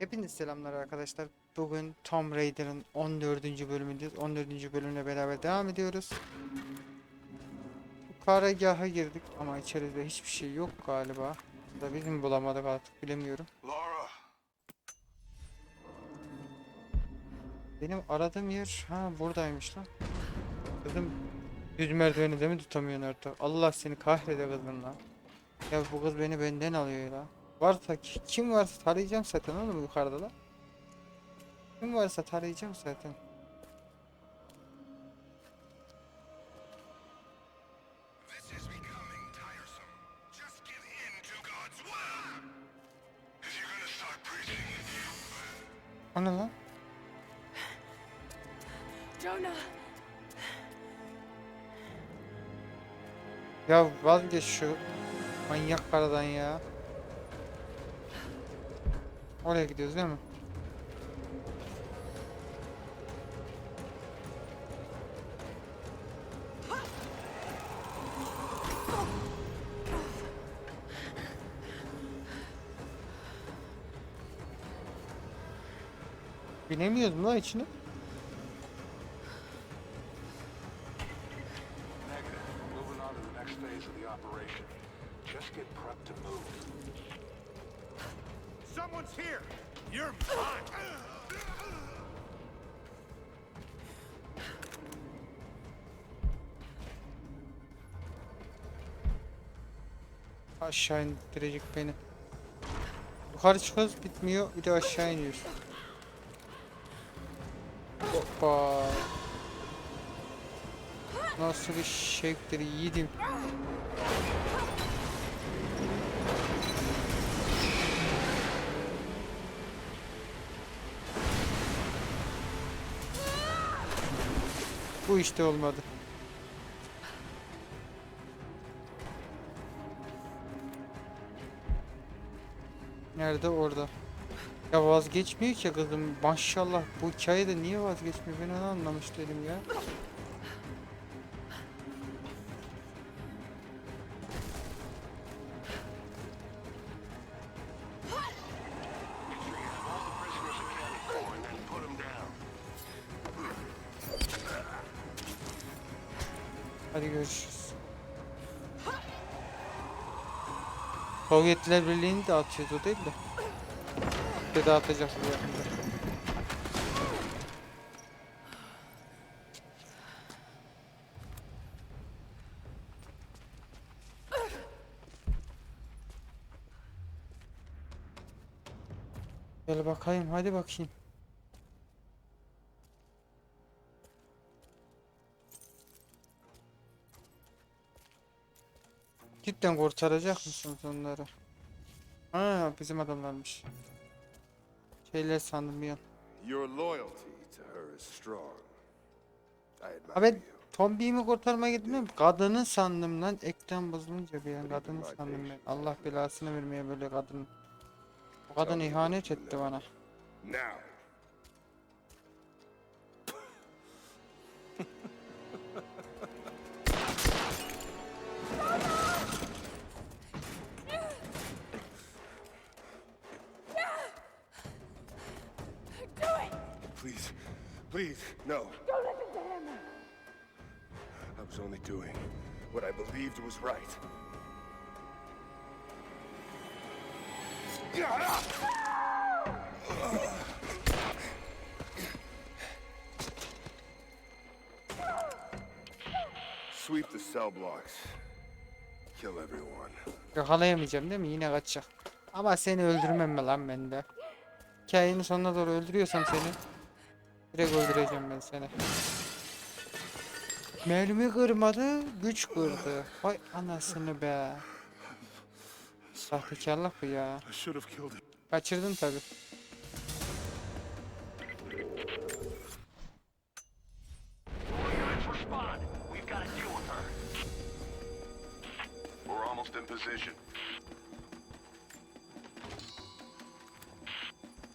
Hepiniz selamlar arkadaşlar. Bugün Tomb Raider'ın 14. bölümündeyiz. 14. bölümle beraber devam ediyoruz. Bu karargaha girdik ama içeride hiçbir şey yok galiba. Da bizim bulamadık artık bilemiyorum. Laura, Benim aradığım yer ha buradaymış lan. Kızım düz merdiveni de mi tutamıyorsun artık? Allah seni kahrede kızım lan. Ya bu kız beni benden alıyor ya. Varsa ki- kim varsa tarayacağım zaten oğlum yukarıda da. Kim varsa tarayacağım zaten. O ne lan? Jonah! Ya vazgeç şu manyak karadan ya. Oraya gidiyoruz değil mi? Binemiyoruz mu lan içine? Someone's here. You're mine. Aşağı indirecek beni. Yukarı çıkıyoruz bitmiyor bir de aşağı iniyoruz. Hoppa. Nasıl bir şeydir yiğidim. Bu işte olmadı. Nerede? Orada. Ya vazgeçmiyor ki kızım. Maşallah bu hikayede niye vazgeçmiyor? Ben onu anlamış değilim ya. Hadi görüşürüz. Sovyetler Birliği'ni de atıyordu değil de. Bir de dağıtacak bu yakında. Gel bakayım hadi bakayım. Cidden kurtaracak mısınız onları? Ha bizim adamlarmış. Şeyler sandım bir an. Your loyalty to her is strong. Ha ben you. Tombi'yi mi kurtarmaya gittim? Kadını sandım lan. Ekran bozulunca bir an kadını sandım ben. Allah belasını vermeye böyle kadın. Bu kadın ihanet etti bana. Now. Please, please, no. Don't listen to him! I was only doing what I believed was right. Sweep the cell blocks. Kill everyone. Yakalayamayacağım değil mi? Yine kaçacak. Ama seni öldürmem mi lan ben de? Hikayenin sonuna doğru öldürüyorsam seni direkt öldüreceğim ben seni. Mermi kırmadı, güç kırdı. Vay anasını be. Sahtekarlık bu ya. Kaçırdın tabi.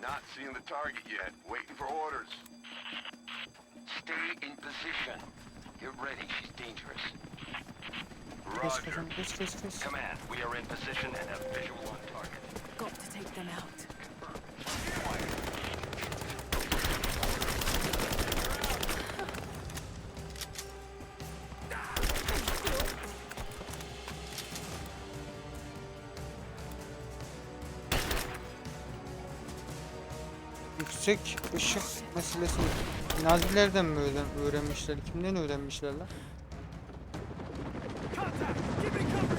Not seeing the target yet. Waiting for orders. Stay in position. Get ready. She's dangerous. Geç Roger. Command, we are in position and have visual on target. Got to take them out. Yüksek ışık meselesini Nazilerden mi öğren- öğrenmişler? Kimden öğrenmişler lan?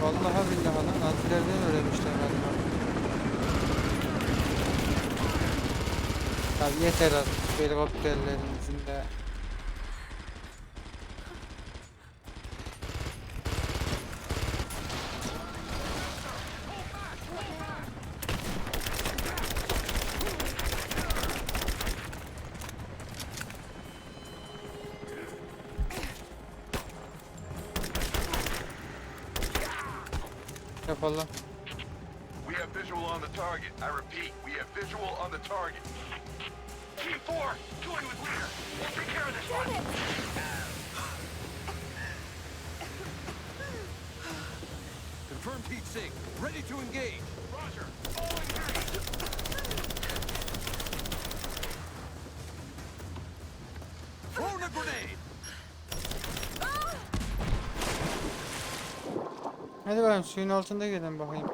Vallahi billahi lan Nazilerden öğrenmişler galiba. Ya yeter artık şu helikopterlerinizin de. Yapalım. We have visual on the target. I repeat, we have visual on the target. Team 4, join with leader. We'll take care of this one. Confirm Pete Singh. Ready to engage. Roger. All engaged. Throwing a grenade. Hadi bakalım suyun altında gelin bakayım.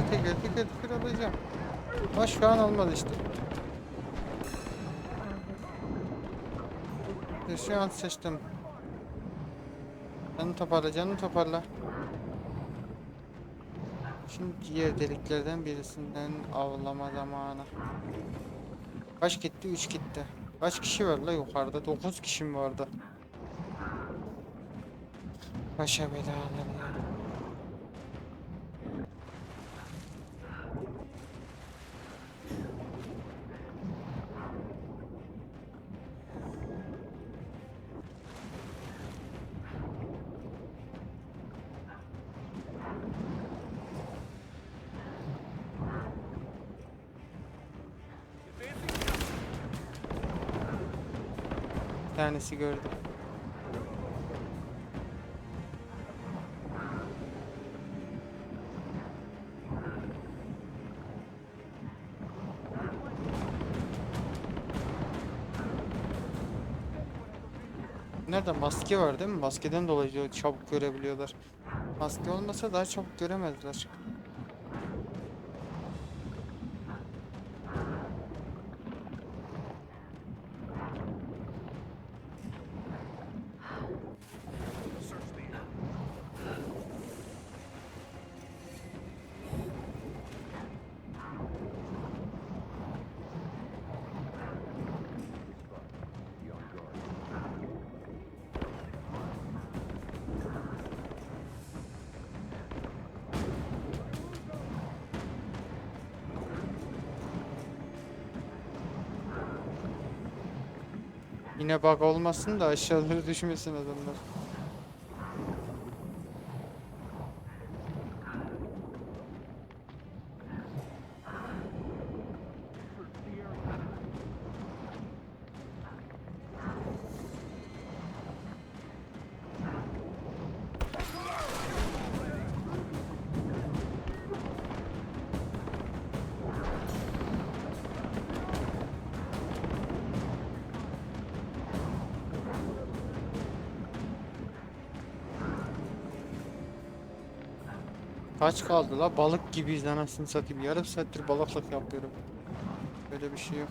Teker teker teker teker alacağım. Ama şu an olmadı işte. Şu an seçtim. Canını toparla, canını toparla. Şimdi diğer deliklerden birisinden avlama zamanı. Kaç gitti? 3 gitti. Kaç kişi var la yukarıda? 9 kişi mi vardı? Başa belaları ya. Bir tanesi gördüm. Nerede maske var değil mi? Maskeden dolayı çabuk görebiliyorlar. Maske olmasa daha çabuk göremezler. Yine bug olmasın da aşağılara düşmesin adamlar. Kaç kaldı la? Balık gibiyiz anasını satayım. Yarım saattir balıklık yapıyorum. Böyle bir şey yok.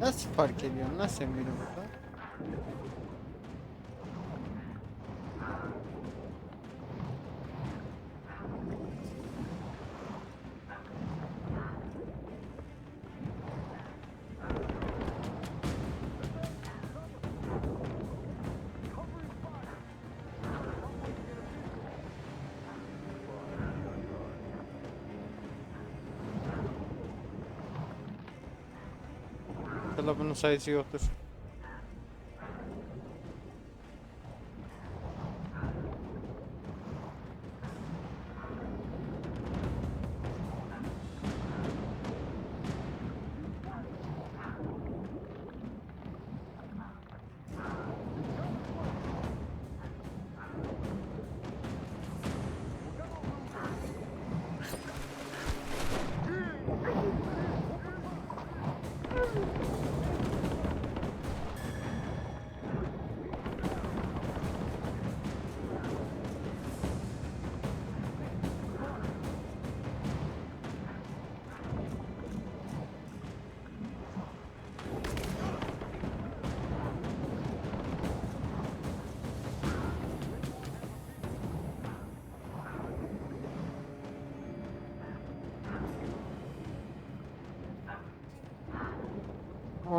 Nasıl fark ediyorsun sen beni burada? İnşallah bunun sayısı yoktur.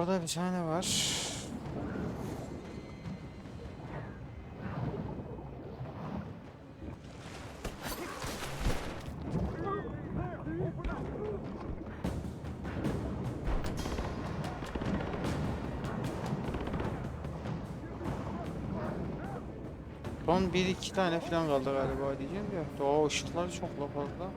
Orada bir tane var. Son bir iki tane falan kaldı galiba diyeceğim de. Doğa ışıkları çok la fazla.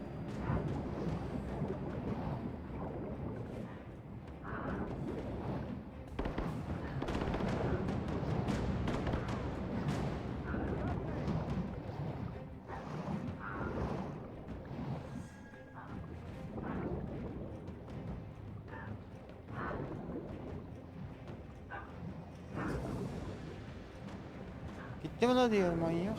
Gitti mi la diğer manyak?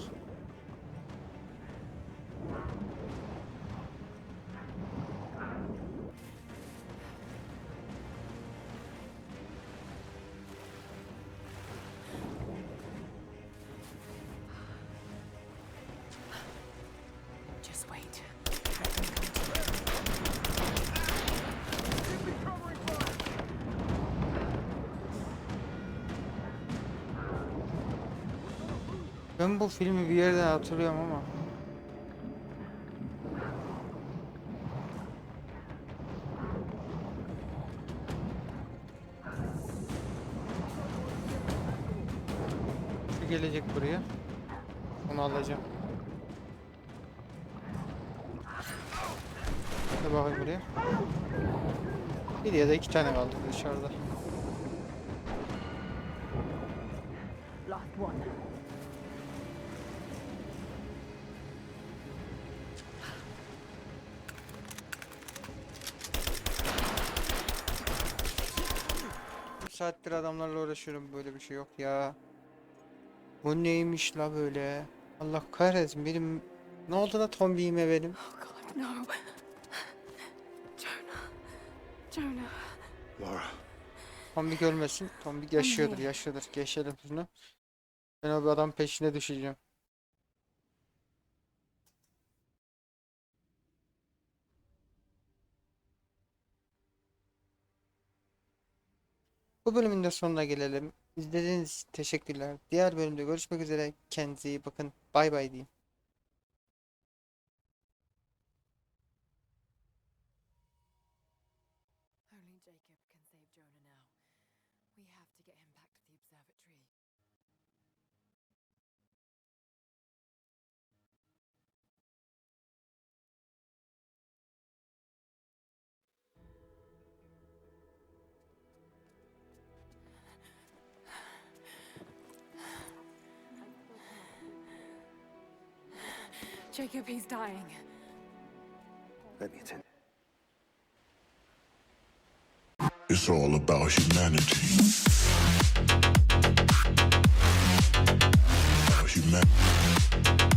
Ben bu filmi bir yerden hatırlıyorum ama. Şu gelecek buraya. Onu alacağım. Hadi bakayım buraya. Bir ya da iki tane kaldı dışarıda. Last one. Saattir adamlarla uğraşıyorum böyle bir şey yok ya. Bu neymiş la böyle? Allah kahretsin benim ne oldu da tombiğime benim? Oh God, no. Jonah. Jonah. Laura, Tombik ölmesin. Tombik yaşıyordur yaşıyordur. Geçelim şunu. Ben o bir adam peşine düşeceğim. Bu bölümün de sonuna gelelim. İzlediğiniz için teşekkürler. Diğer bölümde görüşmek üzere. Kendinize iyi bakın. Bay bay diyeyim. Jacob, he's dying. let me attend. It's all about humanity. About humanity.